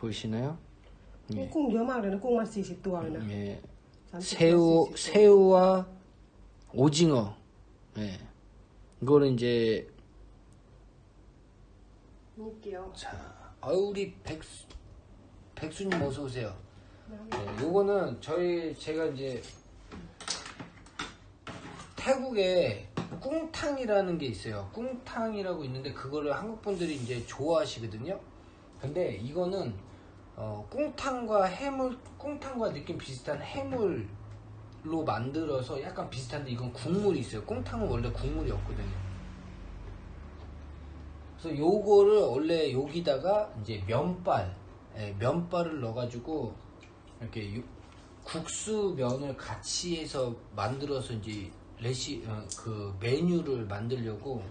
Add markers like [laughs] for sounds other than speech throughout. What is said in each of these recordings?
보이시나요? 예. 꽁 여 막 그러네. 꽁만 40도 하나. 예. 새우, 새우와 오징어. 예. 이거는 이제. 먹을게요. 자, 아 우리 백수, 백수님 어서 오세요. 네, 예, 요거는 저희, 제가 이제 태국에 꿍탕이라는 게 있어요. 꿍탕이라고 있는데 그거를 한국 분들이 이제 좋아하시거든요. 근데 이거는 어, 꿍탕과 해물, 꿍탕과 느낌 비슷한 해물로 만들어서 약간 비슷한데, 이건 국물이 있어요. 꿍탕은 원래 국물이 없거든요. 그래서 요거를 원래 여기다가 이제 면발, 예, 면발을 넣어가지고 이렇게 유- 국수 면을 같이 해서 만들어서 이제 레시 어, 그 메뉴를 만들려고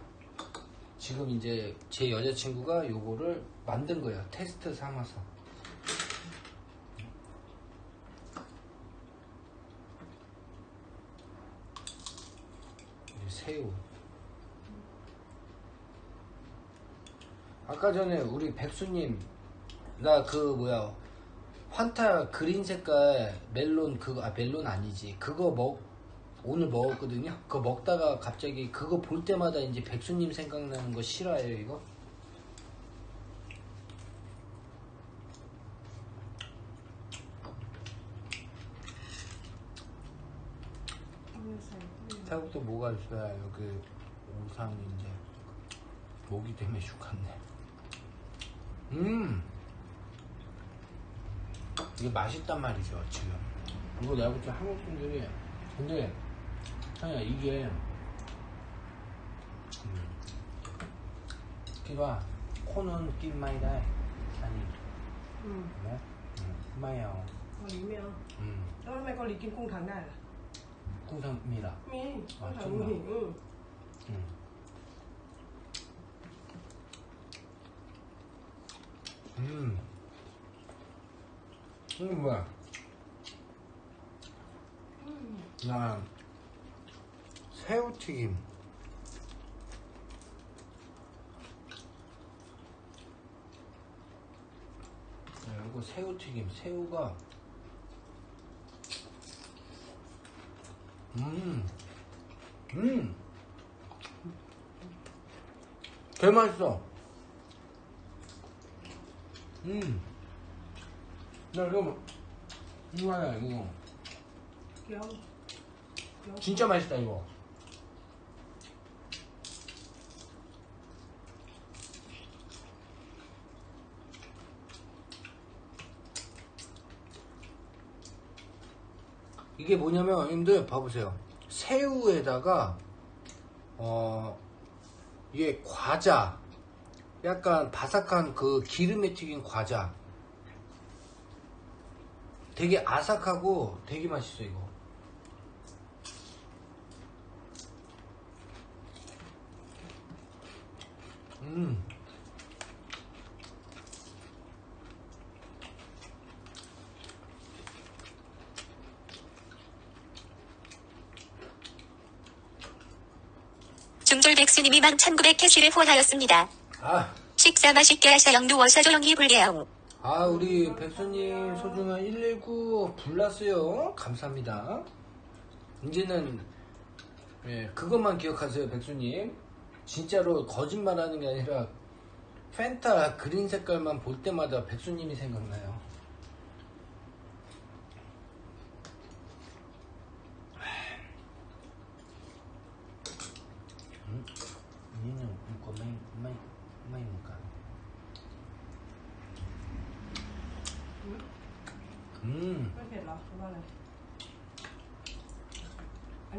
지금 이제 제 여자친구가 요거를 만든 거예요. 테스트 삼아서. 이 새우. 아까 전에 우리 백수님 나 그 뭐야 환타 그린 색깔 멜론 그거 아 멜론 아니지. 그거 먹 오늘 먹었거든요. 그거 먹다가 갑자기 그거 볼 때마다 이제 백수님 생각나는 거 싫어해요 이거 또 뭐가 있어야 여기 그 오상인데. 목이 때문에 죽었네. 음! 이게 맛있단 말이죠 지금. 이거 내가 볼때 한국 분들이 근데 아니야 이게 음. 끼가 코는 끼마이다 아니. 음. 네? 음. 음. 마요 음. 哦，里面哦，嗯，然后卖过里金工堂那了。 구성미라. 미. 음, 아, 정말. 응. 음. 음, 음. 뭐야. 음. 새우튀김. 네, 이거 새우튀김. 새우가 음. 음. 개 맛있어. 음. 나 이거 뭐, 이거 하나 이거. 귀여워. 귀여워. 진짜 맛있다 이거. 이게 뭐냐면 형님들 봐보세요. 새우에다가 어 이게 과자 약간 바삭한 그 기름에 튀긴 과자 되게 아삭하고 되게 맛있어 이거. 음. 중졸 백수님이 11,900캐시를 후원하였습니다. 아, 식사 맛있게 하셔영 누워서 조용히 불려요. 아 우리 백수님 소중한 119 불났어요. 감사합니다. 이제는 예, 그것만 기억하세요, 백수님. 진짜로 거짓말하는 게 아니라 펜타 그린 색깔만 볼 때마다 백수님이 생각나요. อัน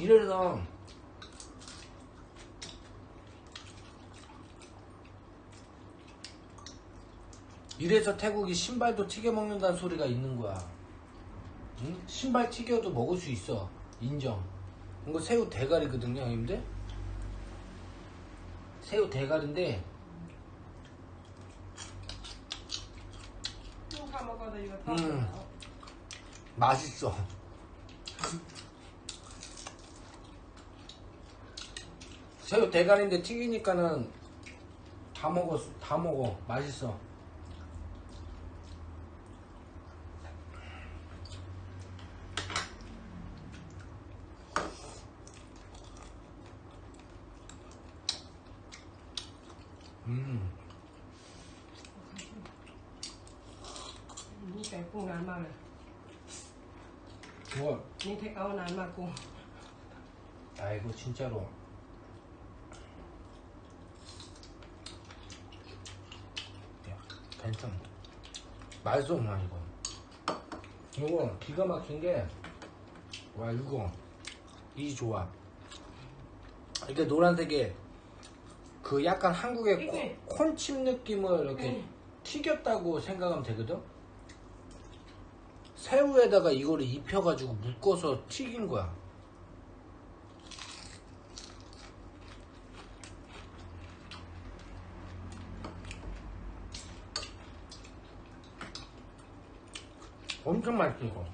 이래서 이래서 태국이 신발도 튀겨 먹는다는 소리가 있는 거야. 응? 신발 튀겨도 먹을 수 있어. 인정. 이거 새우 대가리거든요, 형님들. 새우 대가리인데. 음. 맛있어. 새우 대가리인데 튀기니까는 다 먹어 다 먹어 맛있어 음. Như cái cùng ăn mà này 좋아 Như thế áo ăn mà cùng 아이고 진짜로 괜찮아. 맛있어 엄마 이거. 이거 기가 막힌 게와 이거. 이 좋아 이게 노란색에 그 약간 한국의 이게. 코- 콘칩 느낌을 이렇게 튀겼다고 생각하면 되거든? 새우에다가 이거를 입혀가지고 묶어서 튀긴 거야 엄청 맛있어 이거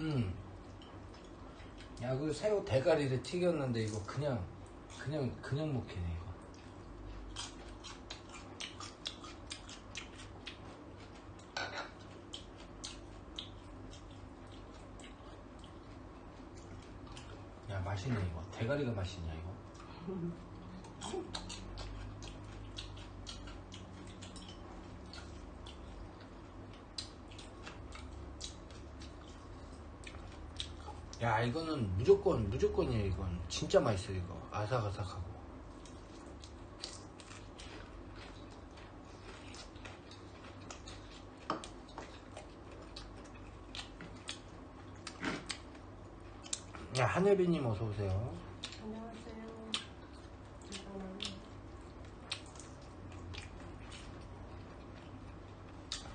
음. 야, 그 새우 대가리를 튀겼는데 이거 그냥 그냥 그냥 먹히네 맛있네 이거. 대가리가 맛있냐 이거. 야, 이거는 무조건 무조건이야 이건. 진짜 맛있어 이거. 아삭아삭하고. 야, 하늘비님 어서 오세요. 안녕하세요.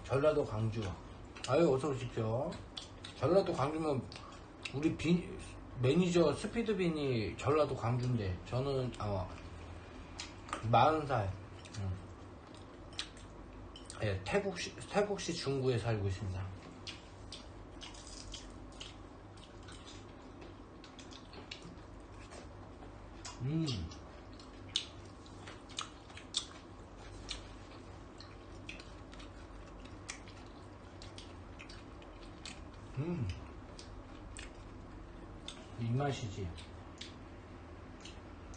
전라도 광주. 아유 어서 오십시오. 전라도 광주면 우리 비, 매니저 스피드빈이 전라도 광주인데 저는 어, 40살. 음. 예, 태국시 태국시 중구에 살고 있습니다. 음. 음. 이 맛이지.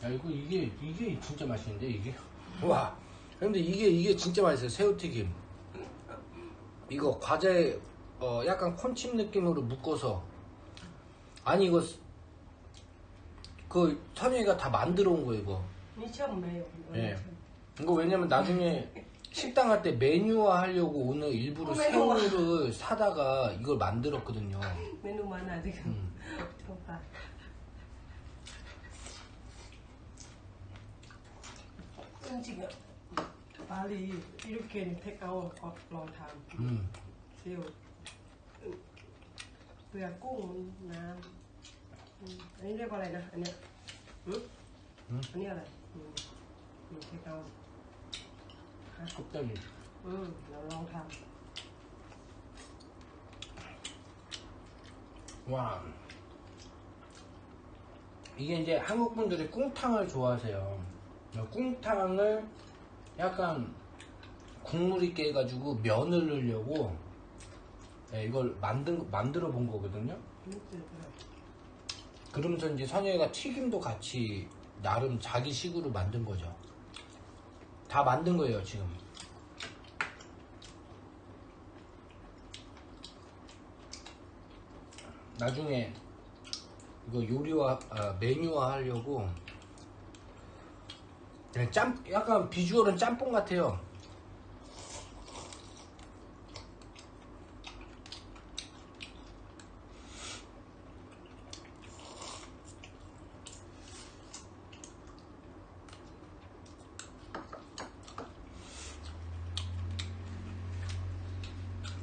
야, 이거 이게, 이게 진짜 맛있는데, 이게? 와. 근데 이게, 이게 진짜 맛있어요. 새우튀김. 이거 과자에, 어, 약간 콘칩 느낌으로 묶어서. 아니, 이거, 스- 그 선영이가 다 만들어 온 거예요, 이거. 미처럼 매요. 예. 이거 왜냐면 나중에 [laughs] 식당 할 때 메뉴화 하려고 오늘 일부러 새우를 사다가 이걸 만들었거든요. [laughs] 메뉴 많아 지금. 음. 저봐. 지금 말이 이렇게 택아웃 런탐 어, 음. 새우 음. 그냥 꽁 나. อกกุ้งน้ำอืมอันนี้เรียกว่าอะไรนะ อันเนี้ยหืม หืม อันนี้อะไรอืมอืมเทคเอา 껍데기. อืมเราลองท 와. 이게 이제 한국 분들이 꿍탕을 좋아하세요. 꿍탕을 약간 국물 있게 해가지고 면을 넣으려고 예, 이걸 만든, 만들어 본 거거든요. ำนี่จืดเลย 그러면서 이제 선영이가 튀김도 같이 나름 자기 식으로 만든 거죠. 다 만든 거예요, 지금. 나중에 이거 요리화, 아, 메뉴화 하려고 네, 짬, 약간 비주얼은 짬뽕 같아요.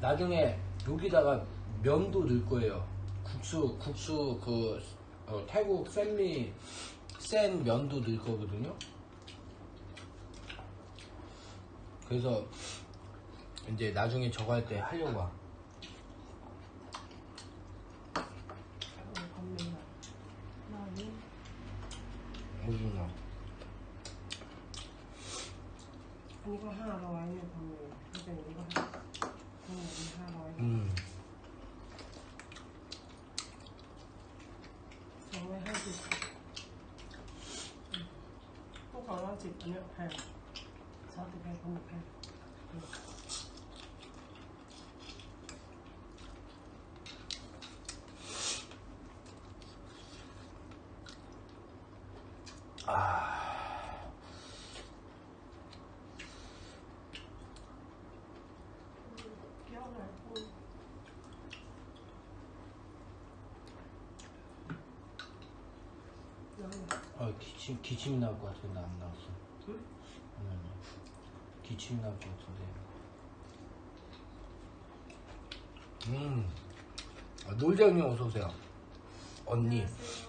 나중에 여기다가 면도 넣을 거예요. 국수, 국수 그 어, 태국 샌미 센 면도 넣을 거거든요. 그래서 이제 나중에 저거 할 때 하려고 와. 나는 오징어. 이거 하나로와요 건명. 이제 이거 하. 건명 하나로와요. 음. 정말 할수 있어. 또 건강 집 아니야? 해. 저한테 배 건강 해. 기억나고. 어, 기침, 기침이 나올 것 같은데 안 나왔어. 응? 아니. 기침이 나올 것 같은데. 음. 아, 놀자님 어서 오세요. 언니.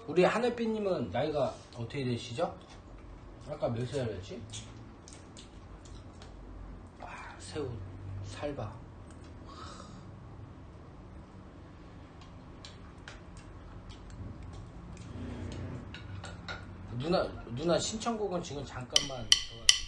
우리 하늘빛님은 나이가 어떻게 되시죠? 아까 몇 살이었지? 와, 새우, 살봐. 누나, 누나 신청곡은 지금 잠깐만. 저-